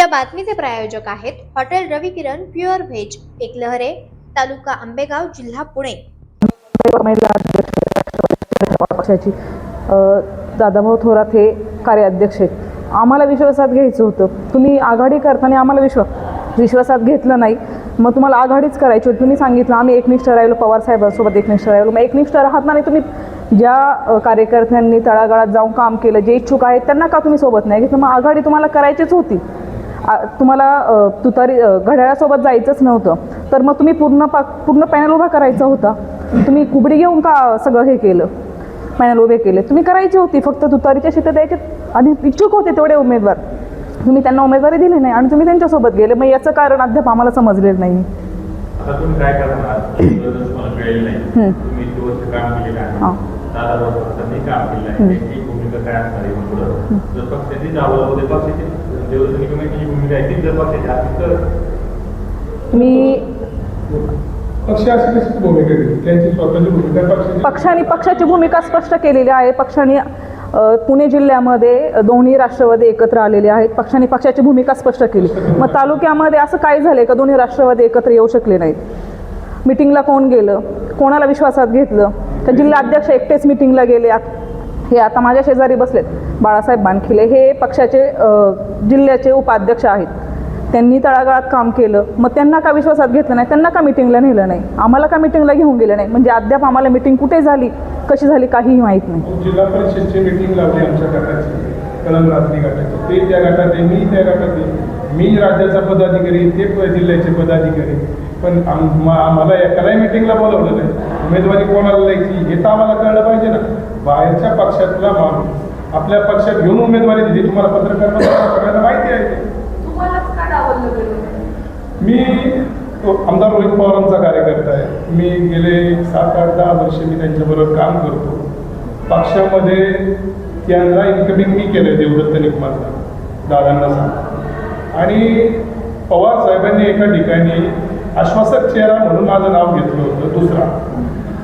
या बातमीचे प्रायोजक आहेत hotel Ravi Kiran pure veg Eklahare taluka Ambegaon जिल्हा पुणे. पक्षाची दादाभाऊ थोरात हे कार्याध्यक्ष आहेत. आम्हाला विश्वासात घ्यायचं होतं. तुम्ही आघाडी करताना आम्हाला विश्वास विश्वासात घेतलं नाही. मग तुम्हाला आघाडीच करायची होती. तुम्ही सांगितलं आम्ही एकनिष्ठ राहिलो पवार साहेबांसोबत एकनिष्ठ राहिलो. मग एकनिष्ठ राहत नाही तुम्ही ज्या कार्यकर्त्यांनी तळागाळात जाऊन काम केलं जे इच्छुक आहेत त्यांना का तुम्ही सोबत नाही घेतलं? मग आघाडी तुम्हाला करायचीच होती. तुम्हाला तुतारी घड्याळासोबत जायचंच नव्हतं. तर मग तुम्ही पूर्ण पा पूर्ण पॅनल उभा करायचा होता. तुम्ही कुबडी घेऊन का सगळं हे केलं? पॅनल उभे केले. तुम्ही करायची होती फक्त तुतारीच्या शेतात द्यायचे आणि इच्छुक होते तेवढे उमेदवार. तुम्ही त्यांना उमेदवारी दिली नाही आणि तुम्ही त्यांच्यासोबत गेले. मग याचं कारण अद्याप आम्हाला समजलेलं नाही. हां. काय असणार आहे पुढं? जर पक्षाची पक्षाची भूमिका आहे ती जर पक्षाची तर? मी पक्ष अशी कशी भूमिका घेतली? त्यांची स्वतःची भूमिका पक्षाची? पक्षाने पक्षाची भूमिका स्पष्ट केलेली आहे. पक्षाने अ, पुणे जिल्ह्यामध्ये दोन्ही राष्ट्रवादी एकत्र आलेले आहेत. पक्षाने पक्षाची भूमिका स्पष्ट केली. मग तालुक्यामध्ये असं काय झालंय का? दोन्ही राष्ट्रवादी एकत्र येऊ शकले नाहीत. मिटिंगला कोण गेलं? कोणाला विश्वासात घेतलं? तर जिल्हाध्यक्ष एकटेच मिटिंगला गेले. आत- हे आता माझ्या शेजारी बसलेत. बाळासाहेब बानखिले हे पक्षाचे जिल्ह्याचे उपाध्यक्ष आहेत. त्यांनी तळागाळात काम केलं. मग त्यांना का विश्वासात घेतलं नाही? त्यांना का मिटिंगला नेलं नाही? आम्हाला का मिटिंगला घेऊन गेलं नाही? म्हणजे अद्याप आम्हाला मिटिंग कुठे झाली? कशी झाली? काहीही माहीत नाही. जिल्हा परिषदची मिटिंग लावली आमच्या गटाची. कलम रात्री गटाची. ते त्या गटात मी त्या गटात मी राज्याचा पदाधिकारी ते जिल्ह्याचे पदाधिकारी पण आम- आम्हाला एकालाही मिटिंगला बोलवलं नाही. उमेदवारी कोणाला द्यायची हे तर आम्हाला कळलं पाहिजे ना. बाहेरच्या पक्षातला माणूस आपल्या पक्षात घेऊन उमेदवारी दिली तुम्हाला पत्रकार सगळ्यांना माहिती आहे मी आमदार रोहित पवारांचा कार्यकर्ता आहे. मी गेले सात आठ दहा वर्ष मी त्यांच्याबरोबर काम करतो. पक्षामध्ये त्यांना इन्कमिंग मी केलं देवदत्त निकमांना दादांना सांग आणि पवार साहेबांनी एका ठिकाणी आश्वासक चेहरा म्हणून माझं नाव घेतलं होतं दुसरा.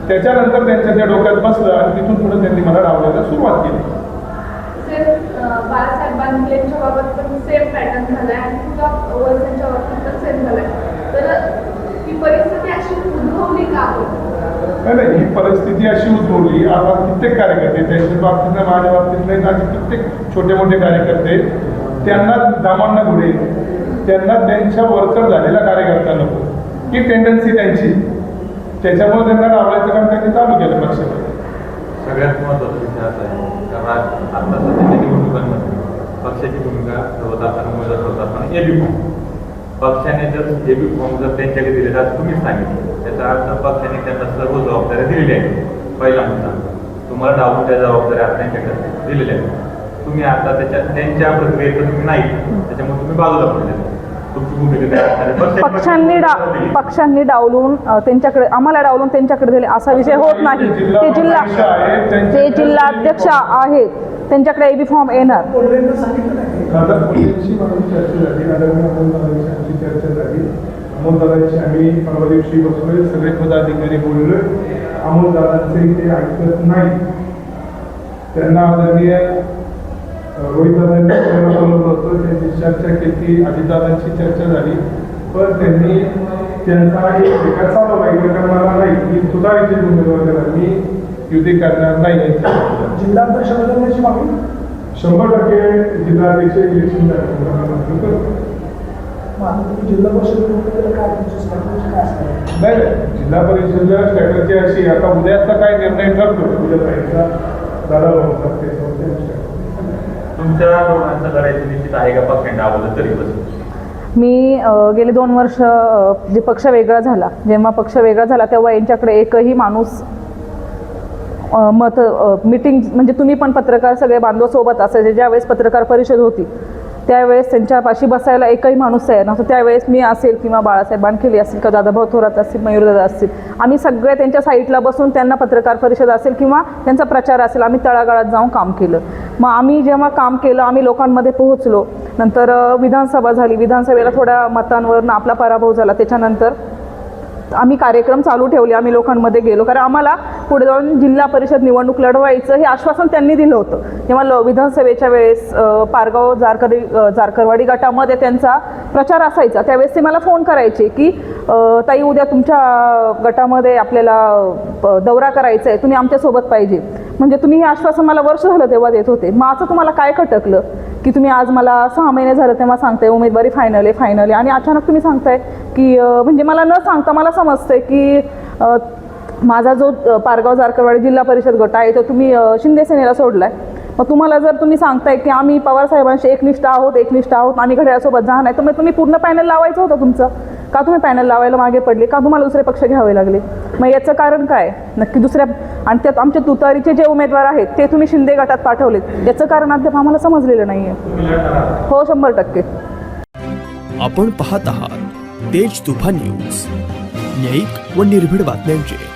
त्याच्यानंतर त्यांच्या त्या डोक्यात बसलं आणि तिथून पुढे त्यांनी मला डावलायला सुरुवात केली. सेम अं, बाळासाहेब बांधलेंच्या बाबत पण सेम पॅटर्न झालाय आणि तुझा वलसांच्या बाबतीत पण सेम झालाय. तर ही परिस्थिती अशी उद्भवली का? नाही नाही ही परिस्थिती अशी उद्भवली. आता कित्येक कार्यकर्ते त्यांच्या बाबतीत नाही माझ्या बाबतीत नाही कित्येक छोटे मोठे कार्यकर्ते त्यांना दामांना घुडे त्यांना त्यांच्या वरचढ झालेला कार्यकर्ता नको. ही टेंडन्सी त्यांची. त्याच्यामुळे त्यांना डावलायचं काम त्यांनी चालू केलं पक्षामध्ये सगळ्यात महत्त्वाचा विषय असा आहे कारण आता सध्याच्या निवडणुकांमध्ये पक्षाची भूमिका ठेवत असताना उमेदवार ठेवत एबी फॉर्म पक्षाने जर एबी फॉर्म जर त्यांच्याकडे दिले तर तुम्हीच सांगितलं. त्याचा अर्थ पक्षाने त्यांना सर्व जबाबदाऱ्या दिलेल्या आहेत. पहिला मुद्दा तुम्हाला डावून त्या जबाबदाऱ्या त्यांच्याकडे दिलेल्या आहेत. तुम्ही आता त्याच्या त्यांच्या प्रक्रियेत तुम्ही नाही. त्याच्यामुळे तुम्ही बाजूला पडले? पक्षाने पक्षांनी डा. पक्षांनी डावलून त्यांच्याकडे आम्हाला डावलून त्यांच्याकडे दिले. असा विषय होत नाही. ते जिल्हा जे जिल्हाध्यक्ष आहेत त्यांच्याकडे एबी फॉर्म येणार. अमोलदारांची आम्ही परवा दिवशी बसलोय. सगळे पदाधिकारी बोललोय. अमोलदारांचे ते ऐकत नाही. त्यांना आदरणीय रोहितदादांनी होतं त्यांची चर्चा केली अजितदादांची चर्चा झाली. पण त्यांनी त्यांचा एक चालवला एकमेकांना नाही की सुधारीची उमेदवार मी युती करणार नाही जिल्हा परिषद बदलण्याची मागणी? शंभर टक्के जिल्हाध्यक्ष इलेक्शन जिल्हा परिषद? नाही. जिल्हा परिषदेला स्ट्रॅटर्जी अशी आता उद्याचा काय निर्णय ठरतो? उद्या दादा भाऊ तुमच्या निश्चित आहे का? तरी मी गेले दोन वर्ष जे पक्ष वेगळा झाला जेव्हा पक्ष वेगळा झाला तेव्हा यांच्याकडे एकही माणूस मत मिटिंग म्हणजे तुम्ही पण पत्रकार सगळे बांधव सोबत असायचे ज्यावेळेस पत्रकार परिषद होती. त्यावेळेस त्यांच्यापाशी बसायला एकही माणूस आहे नव्हतं. त्यावेळेस मी असेल किंवा बाळासाहेब बानखेली असतील किंवा दादाभाऊ थोरात असतील मयूरदादा असतील आम्ही सगळे त्यांच्या साईटला बसून त्यांना पत्रकार परिषद असेल किंवा त्यांचा प्रचार असेल आम्ही तळागाळात जाऊन काम केलं. मग आम्ही जेव्हा काम केलं आम्ही लोकांमध्ये पोहोचलो. नंतर विधानसभा झाली. विधानसभेला थोड्या मतांवरनं आपला पराभव झाला. त्याच्यानंतर आम्ही कार्यक्रम चालू ठेवले. आम्ही लोकांमध्ये गेलो. कारण आम्हाला पुढे जाऊन जिल्हा परिषद निवडणूक लढवायचं हे आश्वासन त्यांनी दिलं होतं. तेव्हा ल विधानसभेच्या वेळेस पारगाव जारकरी जारकरवाडी गटामध्ये त्यांचा प्रचार असायचा. त्यावेळेस ते मला फोन करायचे की ताई उद्या तुमच्या गटामध्ये आपल्याला दौरा करायचा आहे. तुम्ही आमच्यासोबत पाहिजे. म्हणजे तुम्ही हे आश्वासन मला वर्ष झालं तेव्हा देत होते. मग असं तुम्हाला काय खटकलं? की तुम्ही आज मला सहा महिने झालं तेव्हा सांगताय उमेदवारी फायनल आहे फायनल आहे. आणि अचानक तुम्ही सांगताय की म्हणजे मला न सांगता मला समजतंय की माझा जो पारगाव जारकरवाडी जिल्हा परिषद गट आहे तो तुम्ही शिंदे सेनेला सोडलाय. मग तुम्हाला जर तुम्ही सांगताय की आम्ही पवार साहेबांशी एकनिष्ठ आहोत एकनिष्ठ आहोत आम्ही घड्याळासोबत जाणार आहे तर मग तुम्ही पूर्ण पॅनल लावायचं होतं तुमचं. का तुम्ही पॅनल लावायला मागे पडले? का तुम्हाला दुसरे पक्ष घ्यावे लागले? मग याचं कारण काय? नक्की दुसऱ्या आणि त्यात आमच्या तुतारीचे जे उमेदवार आहेत ते तुम्ही शिंदे गटात पाठवलेत. याचं कारण अद्याप आम्हाला समजलेलं नाही आहे हो शंभर टक्के. आपण पाहत आहात तेज तुफान न्यूज. न्यायिक व निर्भीड बातम्यांचे.